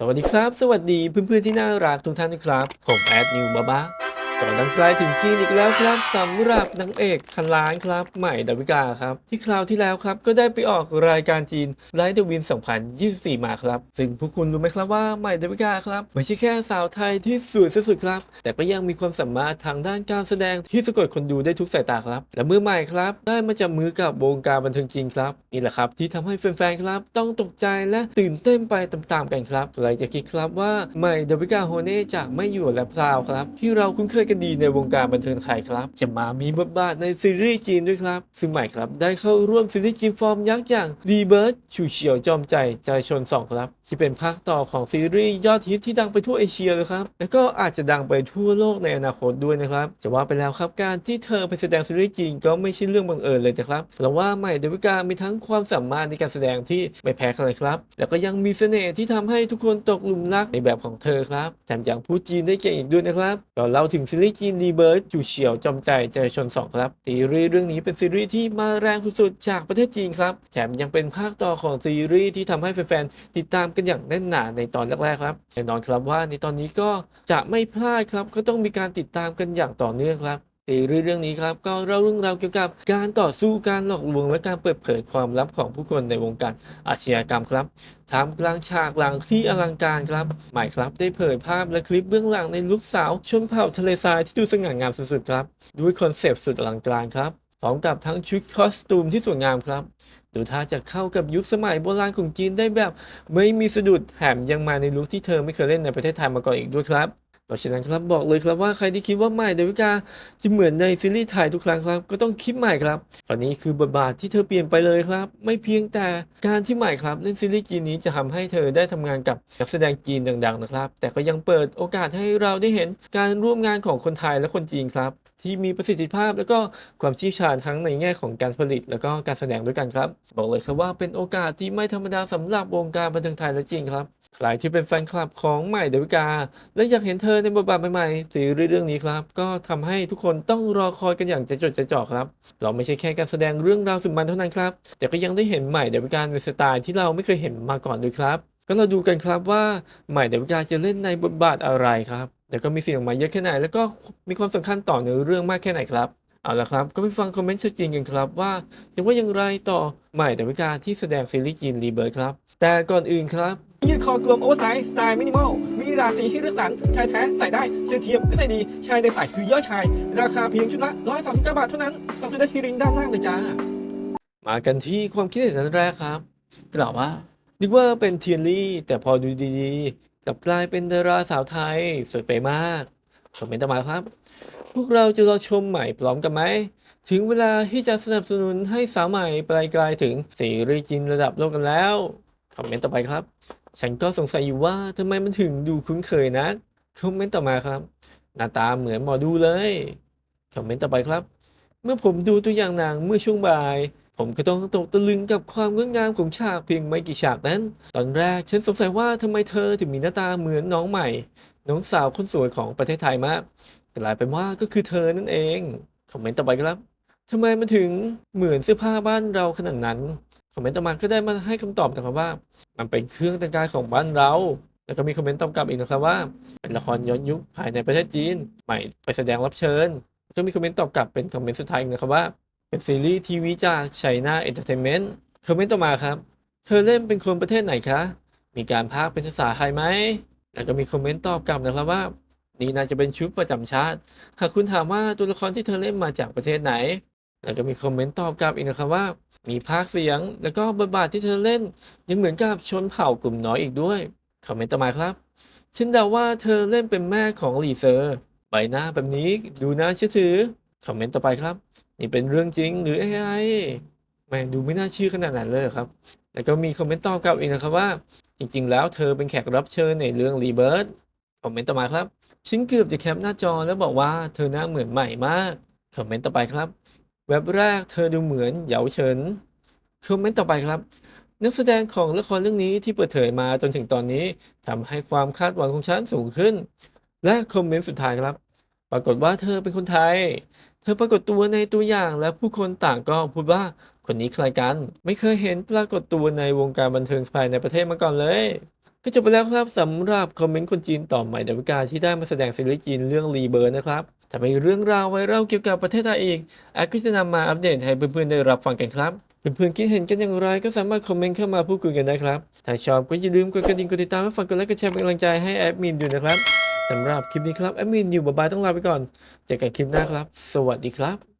สวัสดีครับ สวัสดีเพื่อนๆที่น่ารักทุกท่านนะครับ ผมแอดนิวบาบา ก่อนดังไกลถึงจีนอีกแล้วครับสำหรับนางเอกพันล้านครับ ใหม่ดาวิกาครับ ที่คราวที่แล้วครับ ก็ได้ไปออกรายการจีนไลท์เดวิน 2024 มาครับ ซึ่งพวกคุณรู้ไหมครับว่าใหม่ดาวิกาครับ ไม่ใช่แค่สาวไทยที่สวยสุดๆครับ แต่ก็ยังมีความสามารถทางด้านการแสดงที่สะกดคนดูได้ทุกสายตาครับ และเมื่อใหม่ครับ ได้มาจับมือกับวงการบันเทิงจีนครับนี่แหละครับที่ทำให้แฟนๆครับ ต้องตกใจและตื่นเต้นไปตามๆกันครับใครจะคิดครับว่าใหม่ดาวิกาโฮเน่จากไม่อยู่และพราวครับ ที่เราคุ้นเคยกันดีในวงการบันเทิงไทยครับ จะมามีบทบาทในซีรีส์จีนด้วยครับ ซึ่งใหม่ครับได้เข้าร่วมซีรีส์จีนฟอร์มยักษ์อย่างดีเบิร์ดชูเฉียวจอมใจใจชนสองครับ ที่เป็นภาคต่อของซีรีส์ยอดฮิตที่ดังไปทั่วเอเชียเลยครับ และก็อาจจะดังไปทั่วโลกในอนาคตด้วยนะครับ จะว่าไปแล้วครับการที่เธอไปแสดงซีรีส์จีนก็ไม่ใช่เรื่องบังเอิญเลยนะครับเราว่าใหม่เดวิกามีทั้งความสามารถในการแสดงที่ไม่แพ้ใครครับ แล้วก็ยังมีเสน่ห์ที่ทำให้ทุกคนตกหลุมรักในแบบของเธอครับแถมยังพูดจีนได้เก่งอีกด้วยนะครับก็เล่าถึงซีรีส์จีนรีเบิร์ดจูเฉียวจอมใจใจชนสองครับซีรีส์เรื่องนี้เป็นซีรีส์ที่มาแรงสุดๆ จากประเทศจีนครับ แถมยังเป็นภาคต่อของซีรีส์ที่ทำให้แฟนๆ ติดตามกันอย่างแน่นหนาในตอนแรกๆครับแน่นอนครับว่าในตอนนี้ก็จะไม่พลาดครับก็ต้องมีการติดตามกันอย่างต่อเนื่องครับ ซีรีส์เรื่องนี้ครับก็เล่าเรื่องราวเกี่ยวกับการต่อสู้การหลอกลวงและการเปิดเผยความลับของผู้คนในวงการอาชญากรรมครับท่ามกลางฉากหลังที่อลังการครับหมายครับได้เผยภาพและคลิปเบื้องหลังในลุคสาวชนเผ่าทะเลทรายที่ดูสง่างามสุดๆครับด้วยคอนเซปต์สุดอลังการครับพร้อมกับทั้งชุดคอสตูมที่สวยงามครับ ดูท่าจะเข้ากับยุคสมัยโบราณของจีนได้แบบ ไม่มีสะดุดแถมยังมาในลุคที่เธอไม่เคยเล่นในประเทศไทยมาก่อนอีกด้วยครับ เพราฉะนั้นครับบอกเลยครับว่าใครที่คิดว่าใหม่เดวิกาจะเหมือนในซีรีส์ไทยทุกครั้งครับ ก็ต้องคิดใหม่ครับตอนนี้คือบทบาทที่เธอเปลี่ยนไปเลยครับ ไม่เพียงแต่การที่ใหม่ครับเล่นซีรีส์จีนนี้จะทำให้เธอได้ทำงานกับนักแสดงจีนดังๆนะครับ แต่ก็ยังเปิดโอกาสให้เราได้เห็นการร่วมงานของคนไทยและคนจีนครับ ที่มีประสิทธิภาพแล้วก็ความชี่ชาญทั้งในแง่ของการผลิต แล้วก็การแสดงด้วยกันครับ บอกเลยครับว่าเป็นโอกาสที่ไม่ธรรมดาสำหรับวงการบันเทิงไทยและจีนครับใครที่เป็นแฟนคลับของใหม่เดวิกา และอยากเห็นเธอในบทบาทใหม่ๆซีรีส์เรื่องนี้ครับ ก็ทำให้ทุกคนต้องรอคอยกันอย่างใจจดใจจ่อครับ เราไม่ใช่แค่การแสดงเรื่องราวสุดมันเท่านั้นครับ แต่ก็ยังได้เห็นใหม่เดวิกาในสไตล์ที่เราไม่เคยเห็นมาก่อนด้วยครับ ก็เราดูกันครับว่าใหม่เดวิกาจะเล่นในบทบาทอะไรครับแล้วก็มีสิ่งออกมาเยอะแค่ไหน แล้วก็มีความสำคัญต่อเนื้อเรื่องมากแค่ไหนครับเอาละครับ ก็ไปฟังคอมเมนต์ชัดเจนกันครับว่าจะว่าอย่างไรต่อใหม่ดาวิกาที่แสดงซีรีส์จีนรีเบิร์ครับ แต่ก่อนอื่นครับ ยืดคอกลมโอเวอร์ไซส์สไตล์มินิมอล มีหลากสีที่เลือกสรรชายแท้ใส่ได้เชือเทียมก็ใส่ดี ชายในใส่คือยอดชาย ราคาเพียงชุดละ139บาทเท่านั้นสั่งซื้อได้ที่ลิงก์ด้านล่างเลยจ้า มากันที่ความคิดเห็นอันแรกครับ กล่าวว่า นึกว่าเป็นเทียนลี่ แต่พอดูดีๆกลับกลายเป็นดาราสาวไทยสวยไปมากคอมเมนต์ต่อมาครับ พวกเราจะรอชมใหม่พร้อมกันไหม ถึงเวลาที่จะสนับสนุนให้สาวใหม่ไปไกลถึงซีรีส์จีนระดับโลกกันแล้ว คอมเมนต์ต่อไปครับ ฉันก็สงสัยอยู่ว่าทำไมมันถึงดูคุ้นเคยนะคอมเมนต์ต่อมาครับ หน้าตาเหมือนหมอดูเลยคอมเมนต์ต่อไปครับ เมื่อผมดูตัวอย่างหนังเมื่อช่วงบ่าย ผมก็ต้องตกตะลึงกับความงดงามของฉากเพียงไม่กี่ฉากนั้น ตอนแรกฉันสงสัยว่าทำไมเธอถึงมีหน้าตาเหมือนน้องใหม่ น้องสาวคนสวยของประเทศไทยมากกลายเป็นว่าก็คือเธอนั่นเองคอมเมนต์ต่อไปครับทำไมมันถึงเหมือนเสื้อผ้าบ้านเราขนาดนั้น คอมเมนต์ต่อมาก็ได้มาให้คำตอบนะครับว่า มันเป็นเครื่องแต่งกายของบ้านเรา แล้วก็มีคอมเมนต์ตอบกลับอีกนะครับว่าเป็นละครย้อนยุคภายในประเทศจีน ใหม่ไปแสดงรับเชิญก็มีคอมเมนต์ตอบกลับเป็นคอมเมนต์สุดท้ายนะครับว่า เป็นซีรีส์ทีวีจากไชน่าเอนเตอร์เทนเมนต์คอมเมนต์ต่อมาครับ เธอเล่นเป็นคนประเทศไหนคะ มีการพากเป็นภาษาไทยไหมแล้วก็มีคอมเมนต์ตอบกลับนะครับว่านี่น่าจะเป็นชุดประจำชาติ หากคุณถามว่าตัวละครที่เธอเล่นมาจากประเทศไหน แล้วก็มีคอมเมนต์ตอบกลับอีกนะครับว่า มีภาคเสียง แล้วก็บทบาทที่เธอเล่น ยังเหมือนกับชนเผ่ากลุ่มน้อยอีกด้วย คอมเมนต์ต่อมาครับฉันเดาว่าเธอเล่นเป็นแม่ของหลีเซอร์ ใบหน้าแบบนี้ดูน่าเชื่อถือ คอมเมนต์ต่อไปครับ นี่เป็นเรื่องจริงหรือ AI แม่งดูไม่น่าเชื่อขนาดนั้นเลยครับ แล้วก็มีคอมเมนต์ตอบกลับอีกนะครับว่า จริง ๆ แล้วเธอเป็นแขกรับเชิญในเรื่องรีเบิร์ตคอมเมนต์ต่อมาครับฉันเกือบจะแคปหน้าจอแล้วบอกว่าเธอหน้าเหมือนใหม่มาก คอมเมนต์ต่อไปครับ เว็บแรกเธอดูเหมือนเหยาเฉินคอมเมนต์ต่อไปครับ นักแสดงของละครเรื่องนี้ที่เปิดเผยมาจนถึงตอนนี้ทำให้ความคาดหวังของฉันสูงขึ้น และคอมเมนต์สุดท้ายครับ ปรากฏว่าเธอเป็นคนไทย เธอปรากฏตัวในตัวอย่างและผู้คนต่างก็พูดว่า คนนี้ใครกัน ไม่เคยเห็นปรากฏตัวในวงการบันเทิงภายในประเทศมาก่อนเลย ก็จบไปแล้วครับสำหรับคอมเมนต์คนจีนต่อใหม่ดาวิกาที่ได้มาแสดงซีรีส์จีนเรื่องรีเบิร์นะครับถ้ามีเรื่องราวไวรัลเกี่ยวกับประเทศไทยอีกแอดก็จะนำมาอัปเดตให้เพื่อนๆได้รับฟังกันครับเพื่อนๆคิดเห็นกันอย่างไรก็สามารถคอมเมนต์เข้ามาพูดคุยกันได้ครับ ถ้าชอบก็อย่าลืมกดกระดิ่งกดติดตามและฝากกดไลค์กดแชร์เป็นกำลังใจให้แอดมินด้วยนะครับสำหรับคลิปนี้ครับแอดมินอยู่บ๊ายบายต้องลาไปก่อนเจอกันคลิปหน้าครับ สวัสดีครับ